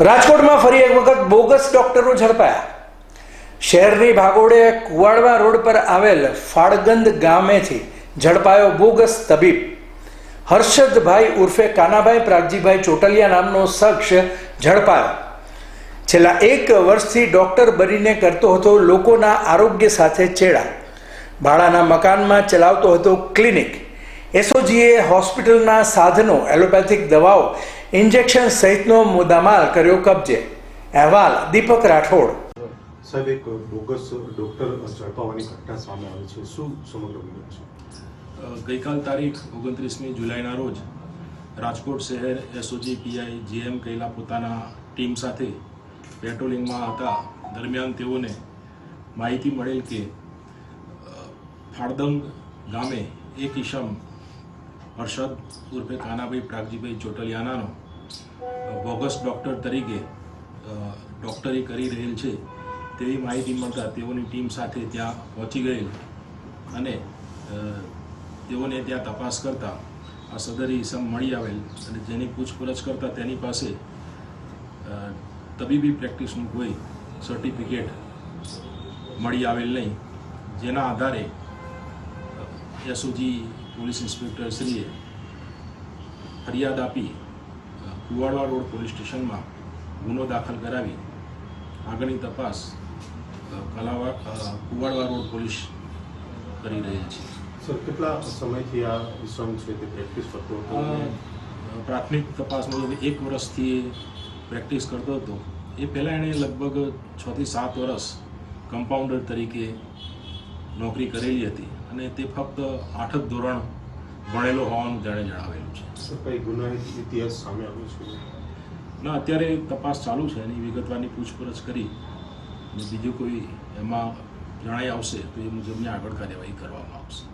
રાજકોટમાં ફરી એક વખત બોગસ ડોક્ટરો ઝડપાયા. શહેરની ભાગોળે કુવાડવા રોડ પર આવેલ ફાળગંદ ગામેથી ઝડપાયો બોગસ તબીબ. હર્ષદભાઈ ઉર્ફે કાનાભાઈ પ્રાગજીભાઈ ચોટલિયા નામનો શખ્સ ઝડપાયો. છેલ્લા એક વર્ષથી ડોક્ટર બનીને કરતો હતો લોકોના આરોગ્ય સાથે ચેડા. ભાડાના મકાનમાં ચલાવતો હતો ક્લિનિક. એસઓજીએ હોસ્પિટલના સાધનો, એલોપેથિક દવાઓ ઇન્જેક્શન સહિતનો મુદ્દામાલ કર્યો કબજે. અહેવાલ દીપક રાઠોડ. સાહેબ એક બોગસ ડોક્ટર ઝડપાવાની ઘટના સામે આવી છે. શું સમગ્ર વિગત છે? ગઈકાલ તારીખ ઓગણત્રીસમી જુલાઈના રોજ રાજકોટ શહેર એસઓજી પીઆઈ જીએમ કૈલા પોતાના ટીમ સાથે પેટ્રોલિંગમાં હતા દરમિયાન તેઓને માહિતી મળેલ કે ફાળદંગ ગામે એક ઈશમ હર્ષદ ઉર્ફે કાનાભાઈ પ્રાગજીભાઈ ચોટલિયાનાનો બોગસ ડૉક્ટર તરીકે ડૉક્ટરી કરી રહેલ છે. તેવી માહિતી મળતા તેઓની ટીમ સાથે ત્યાં પહોંચી ગયેલ અને તેઓને ત્યાં તપાસ કરતા આ સદર ઇસમ મળી આવેલ અને જેની પૂછપરછ કરતા તેની પાસે તબીબી પ્રેક્ટિસનું કોઈ સર્ટિફિકેટ મળી આવેલ નહીં. જેના આધારે એસઓજી પોલીસ ઇન્સ્પેક્ટર શ્રીએ ફરિયાદ આપી કુવાડવા રોડ પોલીસ સ્ટેશનમાં ગુનો દાખલ કરાવી આગળની તપાસ કલાવા કુવાડવા રોડ પોલીસ કરી રહી છે. સર કેટલા સમયથી આ વિસંગ છે તે પ્રેક્ટિસ કરતો હતો? પ્રાથમિક તપાસ મુજબ એક વર્ષથી પ્રેક્ટિસ કરતો હતો એ પહેલાં એણે લગભગ છથી સાત વર્ષ કમ્પાઉન્ડર તરીકે નોકરી કરેલી હતી અને તે ફક્ત આઠ જ ધોરણ ભણેલો હોવાનું તેણે જણાવેલું છે. સર કઈ ગુનાહિત ઇતિહાસ સામે આવ્યો છે? ના અત્યારે તપાસ ચાલુ છે એની વિગતવારની પૂછપરછ કરી અને બીજું કોઈ એમાં જણાઈ આવશે તો એ મુજબની આગળ કાર્યવાહી કરવામાં આવશે.